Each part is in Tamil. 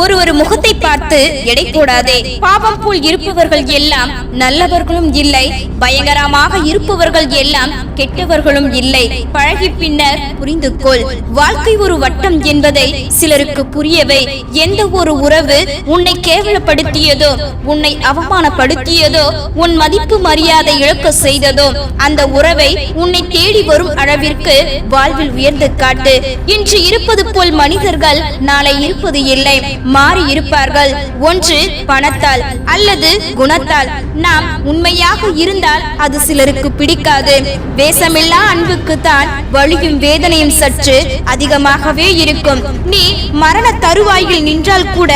ஒரு ஒரு முகத்தை பார்த்து எடை போடாதே. பாவம் போல் இருப்பவர்கள் எல்லாம் நல்லவர்களும் இல்லை. பயங்கரமாக இருப்பவர்கள் எல்லாம் கெட்டவர்களும் இல்லை. பழகி பின்னர் புரிந்து கொள் வாழ்க்கை ஒரு வட்டம் என்பதை சிலருக்கு புரியவை. எந்த ஒரு உறவு உன்னை கேவலப்படுத்தியதோ உன்னை அவமானப்படுத்தியதோ உன் மதிப்பு மரியாதை இழக்க செய்ததோ அந்த உறவை உன்னை தேடி வரும் அளவிற்கு வாழ்வில் உயர்ந்து காட்டு. இன்று இருப்பது போல் மனிதர்கள் நாளை இருப்பது இல்லை. மாறி இருப்பார்கள் ஒன்று பணத்தால் அல்லது குணத்தால். நாம் உண்மையாக இருந்தால் அது சிலருக்கு பிடிக்காது. வேசமில்லா அன்புக்கு தான் வழியும் வேதனையும் சற்று அதிகமாகவே இருக்கும். நீ மரண தருவாயில் நின்றால் கூட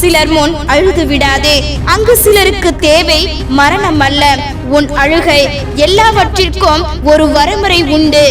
சிலர் முன் அழுது விடாதே. அங்கு சிலருக்கு தேவை மரணம் அல்ல. உன் அழுகை எல்லாவற்றிற்கும் ஒரு வரைமுறை உண்டு.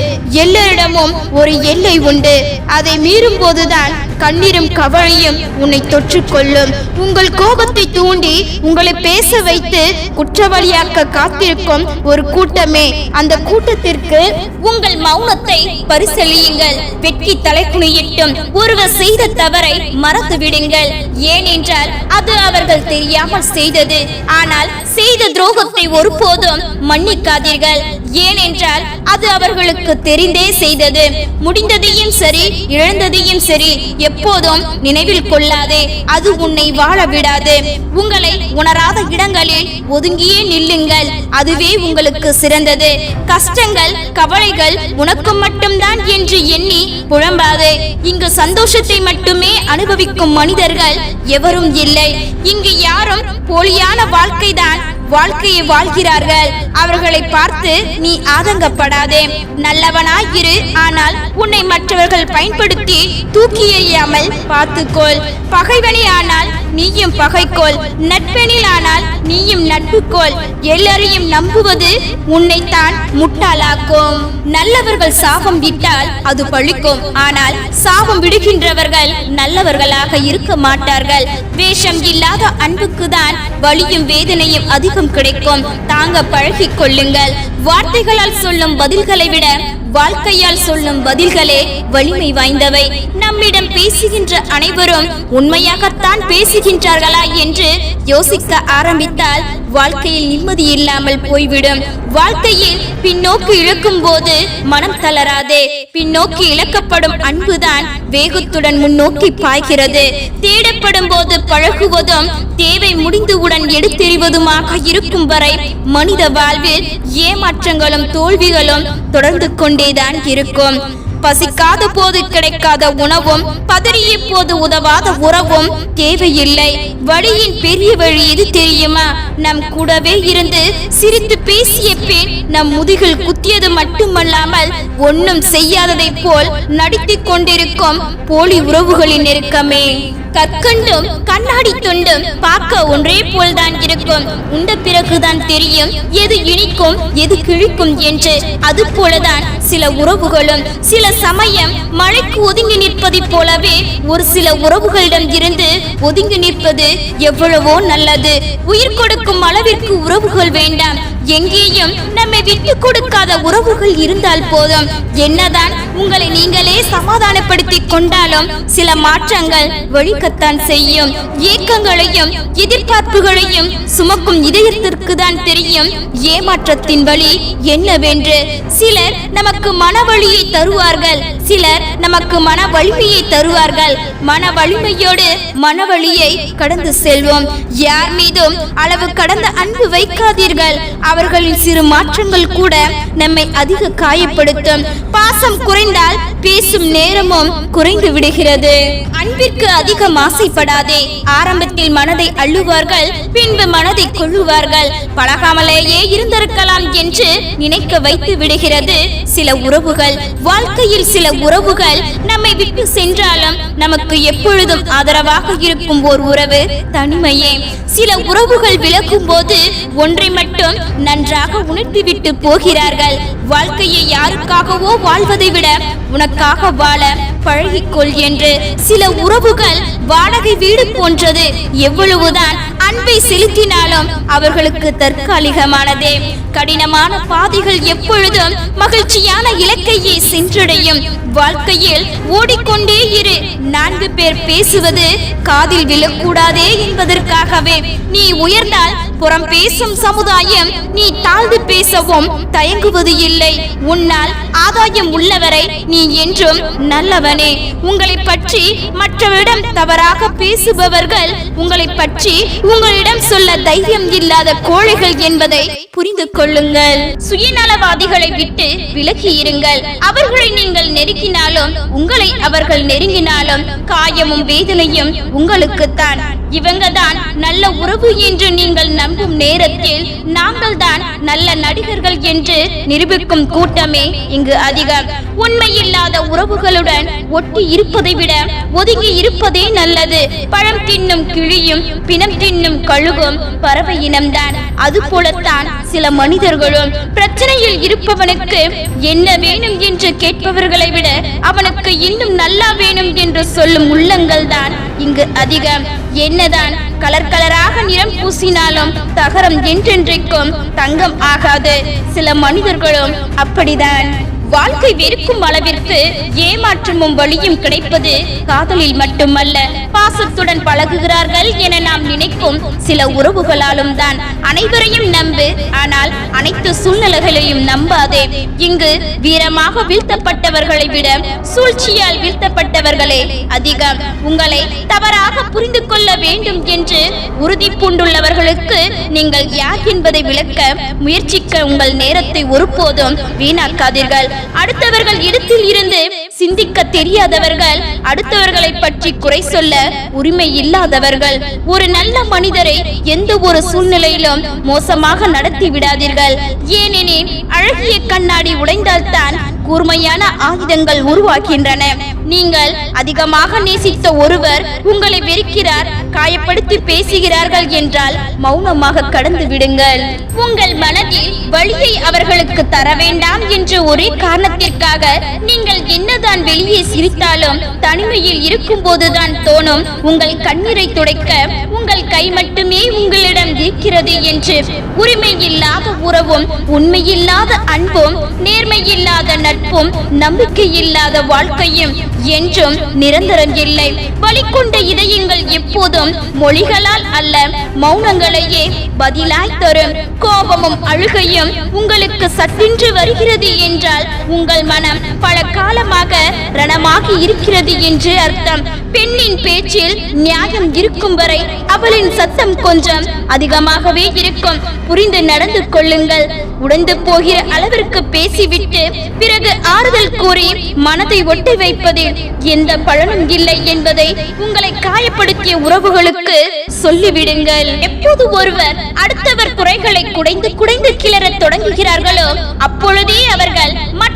எல்லோரிடமும் ஒரு எல்லை உண்டு. அதை மீறும் போதுதான் கண்ணீரும் கவலையும் உன்னை தொற்றுக்கொள்ளும். உங்கள் கோபத்தை தூண்டி உங்களை பேச வைத்து குற்றவாளியாக்க காத்திருக்கும் ஒரு கூட்டமே. அந்த கூட்டத்திற்கு உங்கள் மௌனத்தை பரிசலியுங்கள் வெட்கி தலைக்குனியிட்டும் ஒருவர் செய்த தவறை மறந்து விடுங்கள். ஏனென்றால் அது அவர்கள் தெரியாமல் செய்தது. ஆனால் செய்த துரோகத்தை ஒருபோதும் மன்னிக்காதீர்கள். ஏனென்றால் அது அவர்களுக்கு தெரிந்தே செய்தது. முடிந்ததையும் சரி இழந்ததையும் சரி எப்போதும் நினைவில் கொள்ளாது. அது உன்னை வாழ விடாது உங்களை உணராத இடங்களில் ஒதுங்கியே நில்லுங்கள். அதுவே உங்களுக்கு சிறந்தது. கஷ்டங்கள் கவலைகள் உனக்கு மட்டும்தான் என்று எண்ணி புழம்பாதே இங்கு சந்தோஷத்தை மட்டுமே அனுபவிக்கும் மனிதர்கள் எவரும் இல்லை. இங்கு யாரும் போலியான வாழ்க்கைதான் வாழ்க்கையை வாழ்கிறார்கள். அவர்களை பார்த்து நீ ஆதங்கப்படாதே. நல்லவனாயிரு ஆனால் உன்னை மற்றவர்கள் பயன்படுத்தி தூக்கி எறியாமல் பார்த்துக்கொள். பகைவனே ஆனால் நீயும் பகைக்கோள். நட்பெனில் ஆனால் நீயும் நட்புக்கோள். எல்லாரையும் நம்புவது உன்னைத்தான் முட்டாளாக்கும். நல்லவர்கள் சாபம் விட்டால் அது பழிக்கும். ஆனால் சாபம் விடுகின்றவர்கள் நல்லவர்களாக இருக்க மாட்டார்கள். வேஷம் இல்லாத அன்புக்கு தான் வலியும் வேதனையும் அதிகம் கிடைக்கும். தாங்க பழகிக் கொள்ளுங்கள் வார்த்தைகளால் சொல்லும் பதில்களை விட வாழ்க்கையால் சொல்லும் பதில்களே வலிமை வாய்ந்தவை. நம்மிடம் பேசுகின்ற அனைவரும் உண்மையாகத்தான் பேசுகின்றார்களா என்று யோசிக்க ஆரம்பித்தால் வாழ்க்கையில் நிம்மதி இல்லாமல் போய்விடும். வாழ்க்கையில் பின்னோக்கு இழக்கும் போது மனம் தளராதே. பின்னோக்கி இழக்கப்படும் அன்புதான் வேகத்துடன் முன்னோக்கி பாய்கிறது. தேடப்படும் போது பழகுவதும் தேவை முடிந்தவுடன் எடுத்தெறிவதுமாக இருக்கும் வரை மனித வாழ்வில் ஏமாற்றங்களும் தோல்விகளும் தொடர்ந்து கொண்டேதான் இருக்கும். பசிக்காத போது கிடைக்காத உணவும் பதறிய போது உதவாத உறவும் தேவையில்லை. வழியின் பெரிய வழி எது தெரியுமா? நம் கூடவே இருந்து சிரித்து பேசிய பின் நம் முதுகில் குத்தியது மட்டுமல்லாமல் ஒன்றும் செய்யாததைப் போல் நடித்துக் கொண்டிருக்கும் போலி உறவுகளின் நெருக்கமே. கற்கண்டும் கண்ணாடி துண்டும் பார்க்க ஒன்றே போல்தான் இருக்கும். உண்ட பிறகுதான் தெரியும் எது இனிக்கும் எது கிழிக்கும் என்று. அது போலதான் சில உறவுகளும் சில சமயம் மழைக்கு ஒதுங்கி நிற்பதை போலவே ஒரு சில உறவுகளிடம் இருந்து ஒதுங்கி நிற்பது எவ்வளவோ நல்லது. உயிர் கொடுக்கும் அளவிற்கு உறவுகள் வேண்டாம். எங்கேயும் நம்மை விட்டு கொடுக்காத உறவுகள் இருந்தால் போதும். என்னதான் உங்களை நீங்களே சமாதானப்படுத்திக் கொண்டாலும் சில மாற்றங்கள் வழிக்கத்தான் செய்யும். ஏக்கங்களையும் எதிர்பார்ப்புகளையும் சுமக்கும் இதயத்திற்கு தான் தெரியும். ஏமாற்றத்தின் வழி என்னவென்று. சிலர் நமக்கு மன வலியை தருவார்கள். சிலர் நமக்கு மன வலிமையை தருவார்கள். மன வலிமையோடு மன வலியை கடந்து செல்வோம். யார் மீதும் அளவு கடந்த அன்பு வைக்காதீர்கள். அவர்களின் சிறு மாற்றங்கள் கூட நம்மை அதிக காயப்படுத்தும். பாசம் குறைந்தால் பேசும் நேரமும் குறைந்து விடுகிறது. அன்பிற்கு அதிகம் ஆசைப்படாதே. ஆரம்பத்தில் மனதை அள்ளுவார்கள் பின்பு மனதை கொள்ளுவார்கள். பழகாமலேயே இருந்திருக்கலாம் என்று நினைக்க வைத்து விடுகிறது. சில உறவுகள் வாழ்க்கையில் சில உறவுகள் நம்மை விட்டு சென்றாலும் நமக்கு எப்பொழுதும் ஆதரவாக இருக்கும் ஓர் உறவு தனிமையே. சில உறவுகள் விலகும் போது ஒன்றை மட்டும் நன்றாக உணர்த்திவிட்டு போகிறார்கள். வாழ்க்கையை யாருக்காகவோ வாழ்வதை விட உனக்கு உனக்காக வாழ பழகிக்கொள் என்று சில உறவுகள் வாடகை வீடு போன்றது. எவ்வளவுதான் அன்பை செலுத்தினாலும் அவர்களுக்கு தற்காலிகமானதே. கடினமான பாதைகள் எப்பொழுதும் மகிழ்ச்சியான இலக்கையே சென்றடையும். வாழ்க்கையில் ஓடிக்கொண்டே இரு. நான்கு பேர் பேசுவது காதில் விழக்கூடாதே என்பதற்காகவே நீ உயர்ந்தால் புறம் பேசும் சமுதாயம் நீ தாழ்ந்து பேசவும் தயங்குவது இல்லை. உன்னால் ஆதாயம் உள்ளவரை நீ என்றும் நல்லவனே. உங்களை பற்றி மற்றவரிடம் தவறாக பேசுபவர்கள் உங்களை பற்றி உங்களிடம் சொல்ல தைரியம் இல்லாத கோழைகள் என்பதை புரிந்து கொள்ளுங்கள். சுயநலவாதிகளை விட்டு விலகி இருங்கள். அவர்களை நீங்கள் நெருங்கினாலும் உங்களை அவர்கள் நெருங்கினாலும் காயமும் வேதனையும் உங்களுக்குத்தான். இவங்க தான் நல்ல உறவு என்று நீங்கள் நம்பும் நேரத்தில் நாங்கள் தான் நல்ல நடிகர்கள் என்று நிரூபிக்கும் கூட்டமே இங்கு அதிகம். உண்மையில்லாத உறவுகளுடன் ஒட்டி இருப்பதை விட ஒதுங்கி இருப்பதே நல்லது. பழம் தின்னும் கிளியும் பிணம் தின்னும் கழுகும் பறவை இனம்தான். அது போலத்தான் சில மனிதர்களும் பிரச்சனையில் இருப்பவனுக்கு என்ன வேணும் என்று கேட்பவர்களை விட அவனுக்கு இன்னும் நல்லா வேணும் என்று சொல்லும் உள்ளங்கள் தான் இங்கு அதிகம். என்னதான் கலர் கலராக நிறம் பூசினாலும் தகரம் என்றென்றைக்கும் தங்கம் ஆகாது. சில மனிதர்களும் அப்படிதான். வாழ்க்கை வெறுக்கும் அளவிற்கு ஏமாற்றமும் வழியும் கிடைப்பது காதலில் மட்டுமல்ல பாசத்துடன் பழகுகிறார்கள் என நாம் நினைக்கும் சில உறவுகளாலும் தான். அனைவரையும் நம்பு ஆனால் அனைத்து சூழ்நிலைகளையும் நம்பாதே. இங்கு வீரமாக வீழ்த்தப்பட்டவர்களை விட சூழ்ச்சியால் வீழ்த்தப்பட்டவர்களே அதிகம். உங்களை தவறாக புரிந்து கொள்ள வேண்டும் என்று உறுதி பூண்டுள்ளவர்களுக்கு நீங்கள் யார் என்பதை விளக்க முயற்சிக்க உங்கள் நேரத்தை ஒருபோதும் வீணாக்காதீர்கள். அடுத்தவர்கள் இடத்தில் இருந்து சிந்திக்க தெரியாதவர்கள் அடுத்தவர்களை பற்றி குறை சொல்ல உரிமை இல்லாதவர்கள் ஒரு நல்ல மனிதரை எந்த ஒரு சூழ்நிலையிலும் மோசமாக நடத்தி விடாதீர்கள். ஏனெனில் அழகிய கண்ணாடி உடைந்தால்தான் கூர்மையான ஆயுதங்கள் உருவாகின்றன. நீங்கள் அதிகமாக நேசித்த ஒருவர் உங்களை வெறுக்கிறார் காயப்படுத்தி பேசுகிறார்கள் என்றால் மௌனமாக கடந்து விடுங்கள். உங்கள் மனதில் வழியை அவர்களுக்கு தர வேண்டாம் என்ற ஒரே காரணத்திற்காக நீங்கள் என்னதான் வெளியே சிரித்தாலும் தனிமையில் இருக்கும் போதுதான் தோணும் உங்கள் கண்ணீரை துடைக்க உங்கள் கை மட்டுமே உங்களிடம் இருக்கிறது என்று. உரிமை இல்லாத உறவும் உண்மையில்லாத அன்பும் நேர்மையில்லாத நட்பும் நம்பிக்கை இல்லாத வாழ்க்கையும் என்றும் நிரந்தரம் இல்லை. வலிக்கொண்ட இதயங்கள் எப்போதும் மொழிகளால் அல்ல மௌனங்களையே பதிலாய் தரும். கோபமும் அழுகையும் உங்களுக்கு சட்டென்று வருகிறது என்றால் உங்கள் மனம் பல காலமாக ரணமாகி இருக்கிறது என்று அர்த்தம். பெண்ணின் பேச்சில் நியாயம் இருக்கும் வரை அவளின் சத்தம் கொஞ்சம் அதிகமாகவே இருக்கும். புரிந்து நடந்து கொள்ளுங்கள். உடைந்து போகிற அளவிற்கு பேசிவிட்டு பிறகு ஆறுதல் கூறி மனதை ஒட்டி வைப்பதில் எந்த பலனும் இல்லை என்பதை உங்களை காயப்படுத்திய உறவுகளுக்கு சொல்லிவிடுங்கள். எப்போது ஒருவர் அடுத்தவர் குறைகளை குடைந்து குடைந்து கிளறத் தொடங்குகிறார்களோ அப்பொழுதே அவர்கள்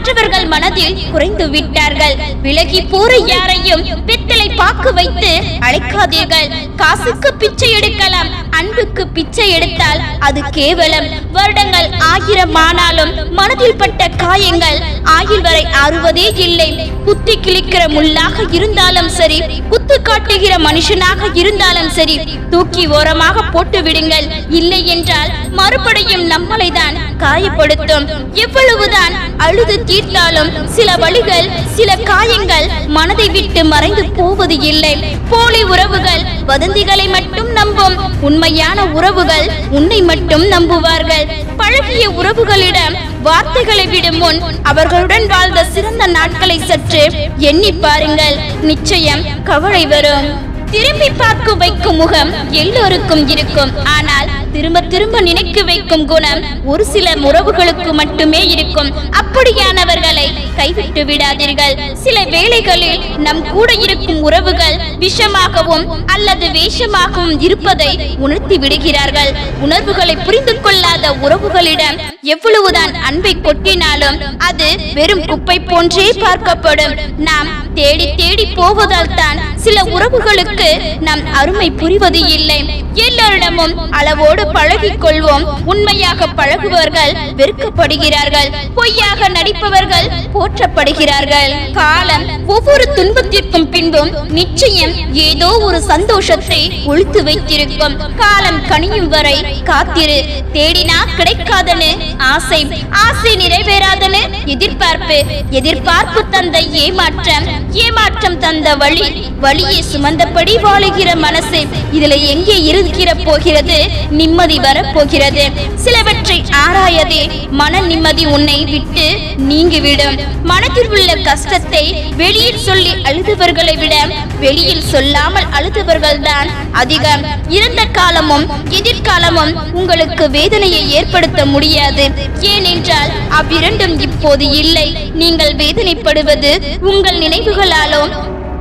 மற்றவர்கள் மனதில் குறைந்து விட்டார்கள். விலகி போற யாரையும் பித்தளை பாக்கு வைத்து அழைக்காதீர்கள். காசுக்கு பிச்சை எடுக்கலாம் அன்புக்கு பிச்சை எடுத்தால் அது கேவலம். வருடங்கள் ஆயிரம் ஆனாலும் மனதில் பட்ட காயங்கள் ஆயில் வரை ஆறுவதே இல்லை. குத்தி கிழிக்கிற முள்ளாக இருந்தாலும் சரி குத்து காட்டுகிற மனுஷனாக இருந்தாலும் சரி தூக்கி ஓரமாக போட்டு விடுங்கள். இல்லை என்றால் மறுபடியும் நம்மளை தான் காயப்படுத்தும். எவ்வளவுதான் அழுது தீர்த்தாலும் சில வழிகள் சில காயங்கள் மனதை விட்டு மறைந்து போவது இல்லை. போலி உறவுகள் வதந்திகளை மட்டும் நம்பும். உண்மையான உறவுகள் உன்னை மட்டும் நம்புவார்கள். பழகிய உறவுகளிடம் வார்த்தைகளை விடும் முன் அவர்களுடன் வாழ்ந்த சிறந்த நாட்களை சற்று எண்ணி பாருங்கள். நிச்சயம் கவலை வரும். திரும்பி பார்க்க வைக்கும் முகம் எல்லோருக்கும் இருக்கும். ஆனால் திரும்ப திரும்ப நினைக்க வைக்கும் குணம் ஒரு சில உறவுகளுக்கு மட்டுமே இருக்கும். அப்படியானவர்களை கைவிட்டு விடாதீர்கள். சில வேளைகளில் நம் கூட இருக்கும் உறவுகள் விஷமாகவும் அல்லது வேஷமாகவும் இருப்பதை உணர்த்தி விடுகிறார்கள். உணர்வுகளை புரிந்து கொள்ளாத உறவுகளிடம் எவ்வளவுதான் அன்பை கொட்டினாலும் அது வெறும் குப்பை போன்றே பார்க்கப்படும். நாம் தேடி தேடி போவதால் தான் சில உறவுகளுக்கு நாம் அருமை புரிவது இல்லை. எல்லோரிடமும் அளவோடு பழகிக் கொள்வோம் உண்மையாக பழகுபவர்கள் வெறுக்கப்படுகிறார்கள். பொய்யாக நடிப்பவர்கள் போற்றப்படுகிறார்கள். காலம் ஒவ்வொரு துன்பத்திற்கும் பின்பும் நிச்சயம் ஏதோ ஒரு சந்தோஷத்தை ஒழித்து வைத்திருக்கும். காலம் கனியும் வரை காத்திரு. தேடினா கிடைக்காதனு ஆசை. ஆசை நிறைவேறாதனு எதிர்பார்ப்பு. எதிர்பார்ப்பு தந்த ஏமாற்றம். ஏமாற்றம் தந்த வழி வழியை சுமந்தபடி வாழுகிற மனசு இதுல எங்கே இருக்கிற போகிறது நிம்மதி வரப்போகிறது. சிலவற்றை ஆராயதே மன நிம்மதி உன்னை விட்டு நீங்கிவிடும். மனதில் உள்ள கஷ்டத்தை வெளியில் சொல்லி அழுதவர்களை விட வெளியில் சொல்லாமல் அழுதவர்கள் தான் அதிகம். இறந்த காலமும் எதிர்காலமும் உங்களுக்கு வேதனையை ஏற்படுத்த முடியாது. ஏனென்றால் அவ்விரண்டும் இப்போது இல்லை. நீங்கள் வேதனைப்படுவது உங்கள் గురుకులాలు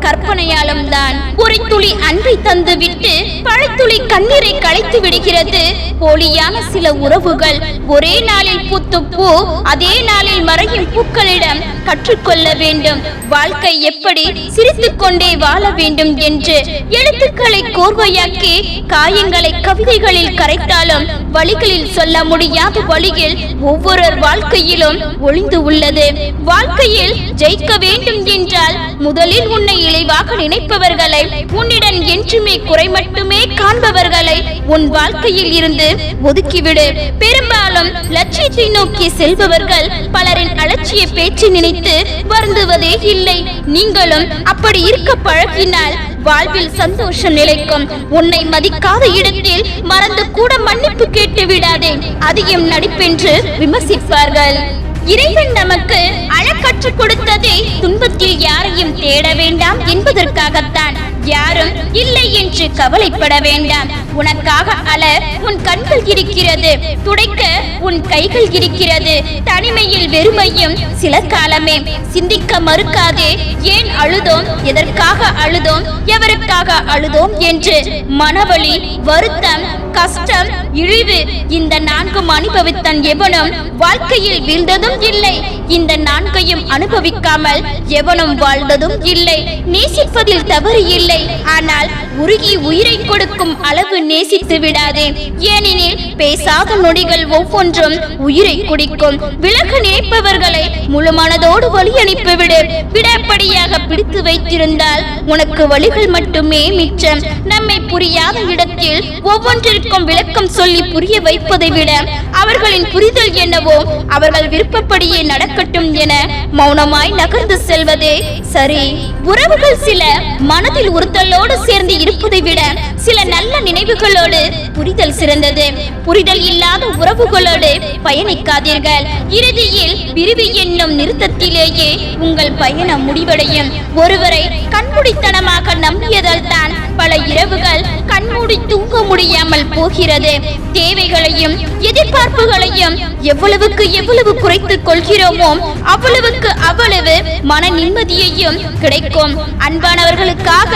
கற்பனையாலும் தான் ஒரு துளி அன்பை தந்து விட்டு பழத்துளி கண்ணீரை களைத்து விடுகிறது. போலியான சில உறவுகள் ஒரே நாளில் பூத்து பூ அதே நாளில் மறையும் பூக்களிடம் கற்றுக்கொள்ள வேண்டும். வாழ்க்கை எப்படி சிரித்து கொண்டே வாழ வேண்டும் என்று எழுத்துக்களை கோர்வையாக்கி காயங்களை கவிதைகளில் கரைத்தாலும் வழிகளில் சொல்ல முடியாத வழியில் ஒவ்வொரு வாழ்க்கையிலும் ஒளிந்து உள்ளது. வாழ்க்கையில் ஜெயிக்க வேண்டும் என்றால் முதலில் உன்னை இளைவாக நினைப்பவர்களை உன்னிடம் என்றுமே குறை மட்டுமே காண்பவர்களை உன் வாழ்க்கையில் இருந்து ஒதுக்கிவிடு. பெரும்பாலும் லட்சியத்தை நோக்கி செல்பவர்கள் பலரின் அலட்சிய பேச்சு நினைத்து வருந்துவதே இல்லை. நீங்களும் அப்படி இருக்க பழகினால் வாழ்வில் சந்தோஷம் நிலைக்கும். உன்னை மதிக்காத இடத்தில் மறந்து கூட மன்னிப்பு கேட்டு விடாதே. அதிகம் நடிப்பென்று விமர்சிப்பார்கள். இறைவன் நமக்கு அழ கொடுத்ததே துன்பத்தில் யாரையும் தேட வேண்டாம் என்பதற்காகத்தான் யாரும் இல்லை என்று கவலைப்பட வேண்டாம். உனக்காக அல உன் கண்கள் இருக்கிறது துடைக்க உன் கைகள் இருக்கிறது தனிமையில் வெறுமையும் சில காலமே. சிந்திக்க மறுக்காதே ஏன் அழுதோம்? எதற்காக அழுதோம்? எவருக்காக அழுதோம்? என்று மனவழி வருத்தம் கஷ்டம். இழிவு. இந்த நான்கும் அனுபவித்தன் எவனும் வாழ்க்கையில் வீழ்ந்ததும் இல்லை. இந்த நான்கையும் அனுபவிக்காமல் எவனும் வாழ்ந்ததும் இல்லை. நேசிப்பதில் தவறு இல்லை. ஆனால் உருகி உயிரை கொடுக்கும் அளவு நேசித்து விடாதே. ஏனெனில் பேசாத நொடிகள் ஒவ்வொன்றும் உயிரை குடிக்கும். விலக நினைப்பவர்களை முழுமனதோடு வழி அனுப்பிவிடு விடப்படியாக பிடித்து வைத்திருந்தால் உனக்கு வழிகள் மட்டுமே மிச்சம். நம்மை புரியாத இடத்தில் ஒவ்வொன்றிற்கும் விளக்கம் சொல்லி புரிய வைப்பதை விட அவர்களின் புரிதல் என்னவோ அவர்கள் விருப்பப்படியே நடக்கட்டும் என மௌனமாய் நகர்ந்து செல்வதே சரி. உறவுகள் சில மனதில் உறுத்தலோடு சேர்ந்து இருப்பதை விட சில நல்ல நினைவுகளோடு புரிதல் சிறந்தது. புரிதல் இல்லாத உறவுகளோடு பயணிக்காதீர்கள். இறுதியில் பிரிவு என்னும் நிறுத்தத்திலேயே உங்கள் பயணம் முடிவடையும். ஒருவரை கண்முடித்தனமாக நம்பியதால் தான் இரவுகள் கண்மூடி தூங்க முடியாமல் போகிறது. தேவைகளையும் எதிர்பார்ப்புகளையும் எவ்வளவுக்கு எவ்வளவு குறைத்துக் கொள்கிறோமோ அவ்வளவுக்கு அவ்வளவு மன நிம்மதியையும் கிடைக்கும். அன்பானவர்களுக்காக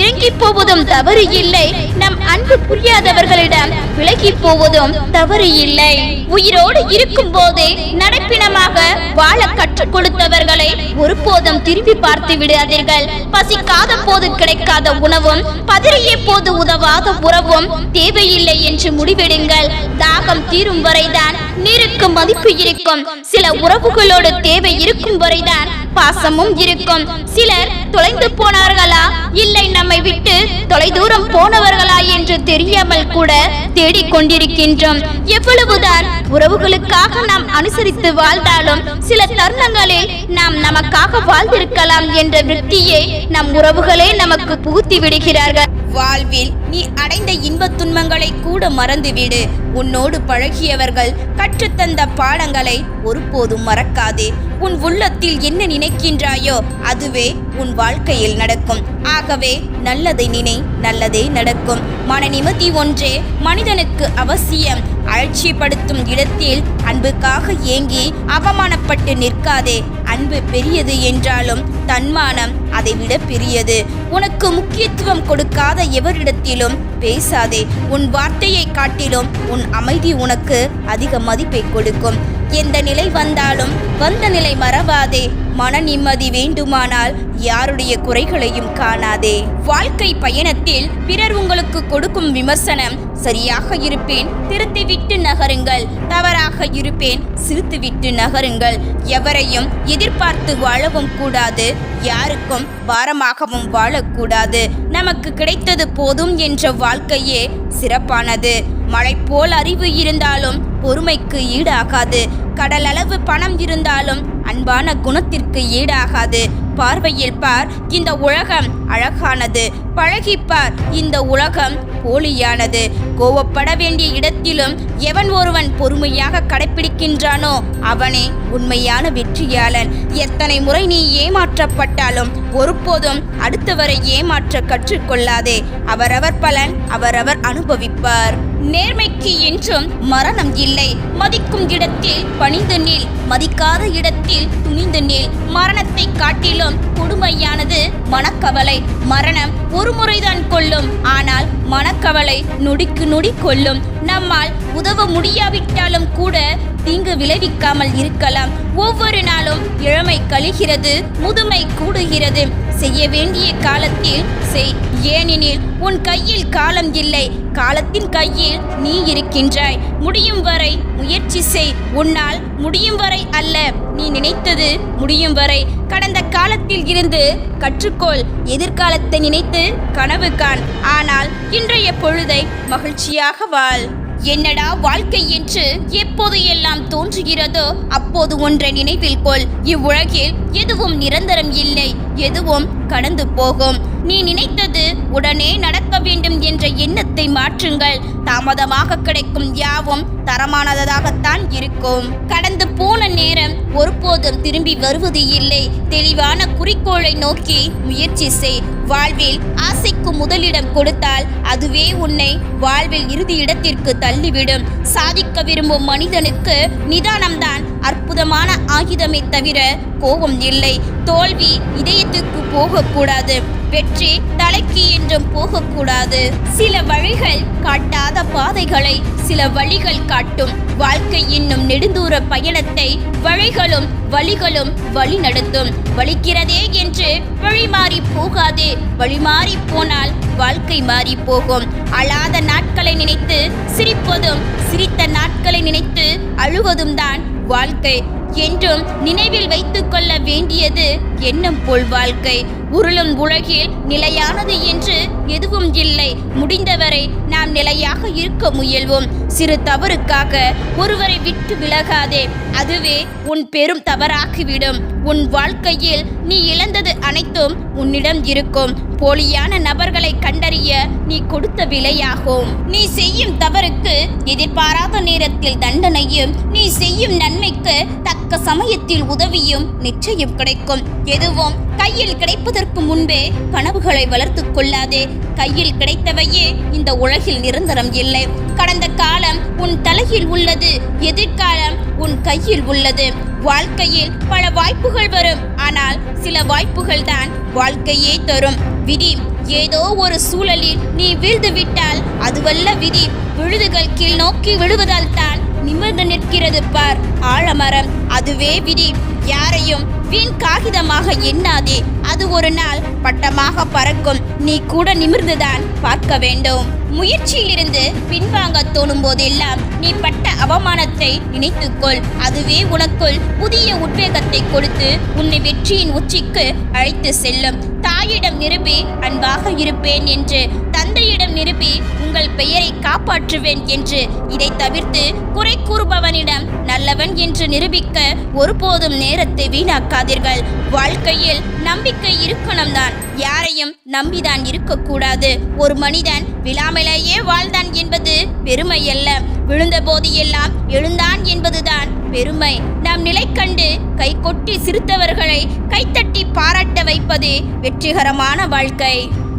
இறங்கி போவதும் தவறு இல்லை. நம் அன்பு புரியாதவர்களிடம் விலகி போவதும் தவறு இல்லை. உயிரோடு இருக்கும் போதே நடப்பினமாக வாழ கற்றுக் கொடுத்தவர்களை ஒருபோதும் திரும்பி பார்த்து விடாதீர்கள். பசிக்காத போது கிடைக்காத உணவும் பதி பதறிய போது உதவாத உறவும் தேவையில்லை என்று முடிவெடுங்கள். தாகம் தீரும் வரைதான் நீருக்கு மதிப்பு இருக்கும். சில உறவுகளோடு தேவை இருக்கும் வரைதான் பாசமும் இருக்கும். சிலர் தொலைந்து போனார்களா? இல்லை நம்மை விட்டு தொலைதூரம் போனவர்களா என்று தெரியாமல் கூட தேடிக்கொண்டிருக்கின்றோம் எவ்வளவுதான் உறவுகளுக்காக நாம் அனுசரித்து வாழ்ந்தாலும் சில தருணங்களில் நாம் நமக்காக வாழ்ந்திருக்கலாம் என்ற விருத்தியை நம் உறவுகளே நமக்கு புகுத்தி விடுகிறார்கள். வாழ்வில் நீ அடைந்த இன்பத் துன்பங்களை கூட மறந்துவிடு. உன்னோடு பழகியவர்கள் கற்றுத்தந்த பாடங்களை ஒருபோதும் மறக்காதே. உன் உள்ளத்தில் என்ன நினைக்கின்றாயோ அதுவே உன் வாழ்க்கையில் நடக்கும். ஆகவே நல்லதை நினை நல்லதே நடக்கும். மன நிம்மதி ஒன்றே மனிதனுக்கு அவசியம். அலட்சியப்படுத்தும் இடத்தில் அன்புக்காக ஏங்கி அவமானப்பட்டு நிற்காதே. அன்பு பெரியது என்றாலும் தன்மானம் அதைவிட பெரியது. உனக்கு முக்கியத்துவம் கொடுக்காத எவரிடத்திலும் பேசாதே. உன் வார்த்தையை காட்டிலும் உன் அமைதி உனக்கு அதிக மதிப்பை கொடுக்கும். எந்த நிலை வந்தாலும் வந்த நிலை மறவாதே. மன நிம்மதி வேண்டுமானால் யாருடைய குறைகளையும் காணாதே. வாழ்க்கை பயணத்தில் பிறர் உங்களுக்கு கொடுக்கும் விமர்சனம் சரியாக இருப்பேன் திருத்திவிட்டு நகருங்கள். தவறாக இருப்பேன் சிரித்துவிட்டு நகருங்கள். எவரையும் எதிர்பார்த்து வாழவும் கூடாது யாருக்கும் பாரமாகவும் வாழக்கூடாது. நமக்கு கிடைத்தது போதும் என்ற வாழ்க்கையே சிறப்பானது. மழை போல் அறிவு இருந்தாலும் பொறுமைக்கு ஈடாகாது. கடல் அளவு பணம் இருந்தாலும் அன்பான குணத்திற்கு ஈடாகாது. பார்வையில் பார் இந்த உலகம் அழகானது. பழகிப்பார். இந்த உலகம் போலியானது. கோவப்பட வேண்டிய இடத்திலும் எவன் ஒருவன் பொறுமையாக கடைப்பிடிக்கின்றானோ அவனே உண்மையான வெற்றியாளன். எத்தனை முறை நீ ஏமாற்றப்பட்டாலும் ஒருபோதும் அடுத்தவரை ஏமாற்ற கற்றுக்கொள்ளாதே. அவரவர் பலன் அவரவர் அனுபவிப்பார். நேர்மைக்கு என்றும் மரணம் இல்லை. மதிக்கும் இடத்தில் பணிந்து நில். மதிக்காத இடத்தில் துணிந்து நில். மரணத்தை காட்டிலும் கொடுமையானது மனக்கவலை. மரணம் ஒரு முறைதான் கொள்ளும் ஆனால் மனக்கவலை நொடிக்கு நொடி கொள்ளும் நம்மால் உதவ முடியாவிட்டாலும் கூட தீங்கு விளைவிக்காமல் இருக்கலாம். ஒவ்வொரு நாளும் இளமை கழிகிறது முதுமை கூடுகிறது. செய்ய வேண்டிய காலத்தில் செய். ஏனெனில் உன் கையில் காலம் இல்லை. காலத்தின் கையில் நீ இருக்கின்றாய். முடியும் வரை முயற்சி செய். உன்னால் முடியும் வரை அல்ல. நீ நினைத்தது முடியும் வரை. கடந்த காலத்தில் இருந்து கற்றுக்கொள். எதிர்காலத்தை நினைத்து கனவு காண். ஆனால் இன்றைய பொழுதை மகிழ்ச்சியாக வாழ். என்னடா வாழ்க்கை என்று எப்போது எல்லாம் தோன்றுகிறதோ அப்போது ஒன்றை நினைவில் கொள். இவ்வுலகில் எதுவும் நிரந்தரம் இல்லை. எதுவும் கடந்து போகும். நீ நினைத்தது உடனே நடக்க வேண்டும் என்ற எண்ணத்தை மாற்றுங்கள். தாமதமாக கிடைக்கும் யாவும் தரமானதாகத்தான் இருக்கும். கடந்து போன நேரம் ஒருபோதும் திரும்பி வருவது இல்லை. தெளிவான குறிக்கோளை நோக்கி முயற்சி செய். வாழ்வில் ஆசைக்கு முதலிடம் கொடுத்தால் அதுவே உன்னை வாழ்வில் இறுதி இடத்திற்கு தள்ளிவிடும். சாதிக்க விரும்பும் மனிதனுக்கு நிதானம்தான் அற்புதமான ஆயுதமே தவிர கோபம் இல்லை. தோல்வி இதயத்துக்கு போகக்கூடாது. வெற்றி தலைக்கு என்றும் போகக்கூடாது. சில வழிகள் காட்டாத பாதைகளை சில வழிகள் காட்டும். வாழ்க்கை என்னும் நெடுந்தூர பயணத்தை வழிகளும் வழிகளும் வழி நடத்தும் வலிக்கிறதே என்று வழி மாறி போகாதே. வழி மாறி போனால் வாழ்க்கை மாறி போகும். அழாத நாட்களை நினைத்து சிரிப்பதும் சிரித்த நாட்களை நினைத்து அழுவதும் தான் வாழ்க்கை. என்றும் நினைவில் வைத்துக் கொள்ள வேண்டியது எண்ணம் போல் வாழ்க்கை. உருளும் உலகில் நிலையானது என்று எதுவும் இல்லை. முடிந்தவரை நாம் நிலையாக இருக்க முயல்வோம். சிறு தவறுக்காக ஒருவரை விட்டு விலகாதே. அதுவே உன் பெரும் தவறாகிவிடும். உன் வாழ்க்கையில் நீ இழந்தது அனைத்தும் உன்னிடம் இருக்கும். போலியான நபர்களை கண்டறிய நீ கொடுத்த விலையாகும். நீ செய்யும் தவறுக்கு எதிர்பாராத நேரத்தில் தண்டனையும் நீ செய்யும் நன்மைக்கு தக்க சமயத்தில் உதவியும் நிச்சயம் கிடைக்கும். எதுவும் கையில் கிடைப்பதற்கு முன்பே கனவுகளை வளர்த்துக் கொள்ளாதே. கையில் கிடைத்தவையே இந்த உலகில் நிரந்தரம் இல்லை. கடந்த காலம் உன் தலையில் உள்ளது எதிர்காலம் உன் கையில் உள்ளது. வாழ்க்கையில் பல வாய்ப்புகள் வரும் ஆனால் சில வாய்ப்புகள் தான் வாழ்க்கையே தரும். விதி ஏதோ ஒரு சூழலில் நீ வீழ்ந்து விட்டால் அதுவல்ல விதி. விழுதுகள் கீழ் நோக்கி விழுவதால் தான் நிமிர்ந்து நிற்கிறது பார். ஆழமரம் அதுவே விதி. யாரையும் வீண் காகிதமாக எண்ணாதே. அது ஒரு நாள் பட்டமாக பறக்கும். நீ கூட நிமிர்ந்துதான் பார்க்க வேண்டும். முயற்சியிலிருந்து பின்வாங்க தோணும் போதெல்லாம் நீ பட்ட அவமானத்தை நினைத்துக்கொள். அதுவே உனக்குள் புதிய உத்வேகத்தை கொடுத்து உன்னை வெற்றியின் உச்சிக்கு அழைத்து செல்லும். தாயிடம் நிரூபி அன்பாக இருப்பேன் என்று தந்தையிடம் நிரூபி உங்கள் பெயரை காப்பாற்றுவேன் என்று இதை தவிர்த்து குறை கூறுபவனிடம் நல்லவன் என்று நிரூபிக்க ஒருபோதும் நேரத்தை வீணாக்காதீர்கள். வாழ்க்கையில் நம்பிக்கை இருக்கணும் தான் யாரையும் நம்பிதான் இருக்கக்கூடாது. ஒரு மனிதன் விழாமலேயே வாழ்ந்தான் என்பது பெருமை அல்ல விழுந்த போதெல்லாம் எழுந்தான் என்பதுதான் பெருமை. நாம் நிலை கண்டு கை கொட்டி சிரித்தவர்களை கைத்தட்டி பாராட்ட வைப்பதே வெற்றிகரமான வாழ்க்கை.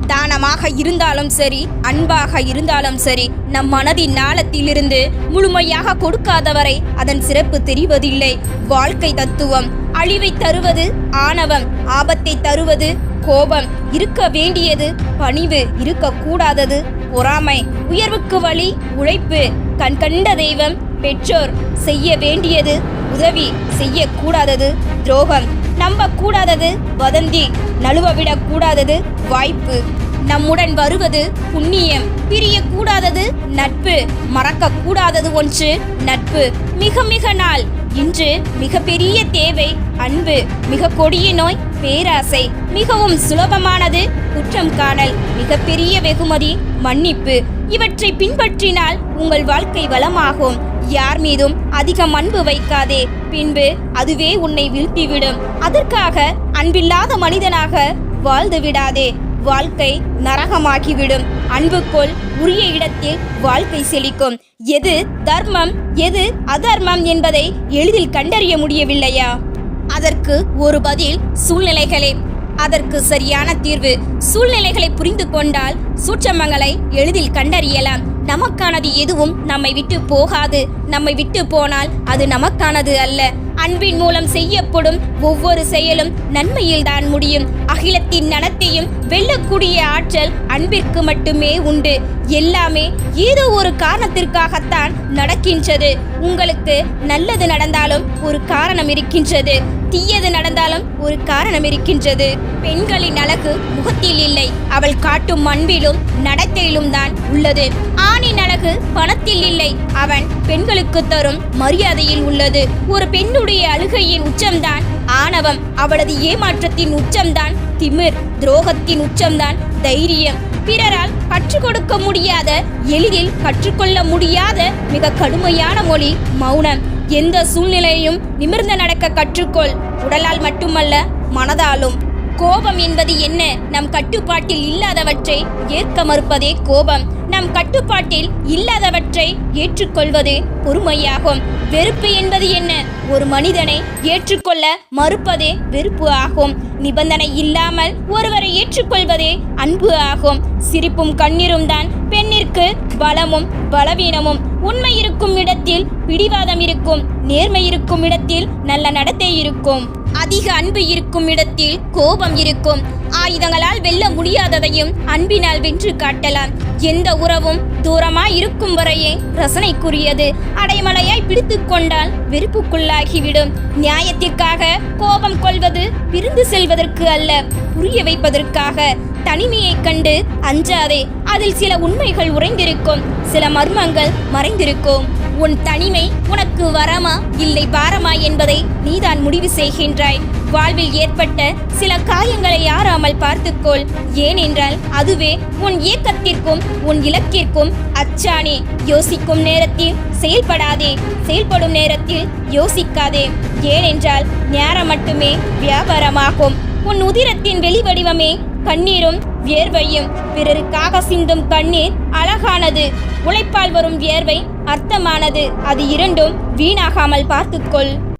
தானமாக இருந்தாலும் சரி அன்பாக இருந்தாலும் சரி நம் மனதின் நாளத்திலிருந்து முழுமையாக கொடுக்காதவரை அதன் சிறப்பு தெரிவதில்லை. வாழ்க்கை தத்துவம் அழிவை தருவது ஆணவம் ஆபத்தை தருவது கோபம். இருக்க வேண்டியது பணிவு இருக்கக்கூடாதது பொறாமை. உயர்வுக்கு வழி உழைப்பு. கண்கண்ட தெய்வம் பெற்றோர் செய்ய வேண்டியது உதவி செய்யக்கூடாதது துரோகம். நம்ப கூடாதது வதந்தி நழுவ விடக்கூடாதது வாய்ப்பு. நம்முடன் வருவது புண்ணியம் பிரியக்கூடாதது நட்பு மறக்க கூடாதது ஒன்று நட்பு. மிக மிக நாள் இன்று மிகப்பெரிய தேவை அன்பு. மிக கொடிய நோய் பேராசை மிகவும் சுலபமானது குற்றம் காணல் மிகப்பெரிய வெகுமதி மன்னிப்பு. இவற்றை பின்பற்றினால் உங்கள் வாழ்க்கை வளமாகும். யார் மீதும் அதிகம் அன்பு வைக்காதே. பின்பு அதுவே உன்னை வீழ்த்திவிடும். அதற்காக அன்பில்லாத மனிதனாக வாழ்ந்து விடாதே. வாழ்க்கை நரகமாகிவிடும். அன்புக்குள் உரிய இடத்தில் வாழ்க்கை செழிக்கும். எது தர்மம் எது அதர்மம் என்பதை எளிதில் கண்டறிய முடியவில்லையா? அதற்கு ஒரு பதில் சூழ்நிலைகளே. அதற்கு சரியான தீர்வு. சூழ்நிலைகளை புரிந்து கொண்டால் சூட்சமங்களை எளிதில் கண்டறியலாம். நமக்கானது எதுவும் நம்மை விட்டு போகாது. நம்மை விட்டு போனால் அது நமக்கானது அல்ல. அன்பின் மூலம் செய்யப்படும் ஒவ்வொரு செயலும் நன்மையில்தான் முடியும். அகிலத்தின் நனத்தையும் வெல்லக்கூடிய ஆற்றல் அன்பிற்கு மட்டுமே உண்டு. எல்லாமே ஏதோ ஒரு காரணத்திற்காகத்தான் நடக்கின்றது. உங்களுக்கு நல்லது நடந்தாலும் ஒரு காரணம் இருக்கின்றது. தீயது நடந்தாலும் ஒரு காரணம் இருக்கின்றது. பெண்களின் அழகு முகத்தில் இல்லை. அவள் காட்டும் அன்பிலும் நடத்தையிலும் தான் உள்ளது. ஆணின் அழகு பணத்தில் இல்லை. அவன் பெண்களுக்கு தரும் மரியாதையில் உள்ளது. ஒரு பெண்ணுடைய அழுகையின் உச்சம்தான். ஆணவம் அவளது ஏமாற்றத்தின் உச்சம்தான். திமிர் துரோகத்தின் உச்சம்தான். தைரியம் பிறரால் கற்றுக் கொடுக்க முடியாத எளிதில் கற்றுக்கொள்ள முடியாத மிக கடுமையான மொழி மௌனம். எந்த சூழ்நிலையும் நிமிர்ந்து நடக்க கற்றுக்கொள். உடலால் மட்டுமல்ல மனதாலும். கோபம் என்பது என்ன? நம் கட்டுப்பாட்டில் இல்லாதவற்றை ஏற்க மறுப்பதே கோபம். நம் கட்டுப்பாட்டில் இல்லாதவற்றை ஏற்றுக்கொள்வது பொறுமையாகும். வெறுப்பு என்பது என்ன? ஒரு மனிதனை ஏற்றுக்கொள்ள மறுப்பதே வெறுப்பு ஆகும். நிபந்தனை இல்லாமல் ஒருவரை ஏற்றுக்கொள்வதே அன்பு ஆகும். சிரிப்பும் கண்ணீரும் தான் பெண்ணிற்கு பலமும் பலவீனமும். உண்மை இருக்கும் இடத்தில் பிடிவாதம் இருக்கும் நேர்மை இருக்கும் இடத்தில் நல்ல நடத்தை இருக்கும். அதிக அன்பு இருக்கும் இடத்தில் கோபம் இருக்கும். ஆயுதங்களால் வெல்ல முடியாததையும் அன்பினால் வென்று காட்டலாம். எந்த உறவும் தூரமாய் இருக்கும் வரையே ரசனைக்குரியது. அடைமலையாய் பிடித்து கொண்டால் வெறுப்புக்குள்ளாகிவிடும். நியாயத்திற்காக கோபம் கொள்வது பிரிந்து செல்வதற்கு அல்ல புரிய வைப்பதற்காக. தனிமையைக் கண்டு அஞ்சாதே அதில் சில உண்மைகள் உறைந்திருக்கும். சில மர்மங்கள் மறைந்திருக்கும். உன் தனிமை உனக்கு வரமா? இல்லை பாரமா என்பதை நீதான் முடிவு செய்கின்றாய். வாழ்வில் ஏற்பட்ட சில காயங்களை யாராமல் பார்த்துக்கொள். ஏனென்றால் அதுவே உன் இயக்கத்திற்கும் உன் இலக்கிற்கும் அச்சானே யோசிக்கும் நேரத்தில் செயல்படாதே. செயல்படும் நேரத்தில் யோசிக்காதே. ஏனென்றால் நேரம் மட்டுமே வியாபாரமாகும். உன் உதிரத்தின் வெளிவடிவமே கண்ணீரும் வியர்வையும். பிறருக்காக சிந்தும் கண்ணீர் அழகானது. உழைப்பால் வரும் வியர்வை அர்த்தமானது. அது இரண்டும் வீணாகாமல் பார்த்துக்கொள்.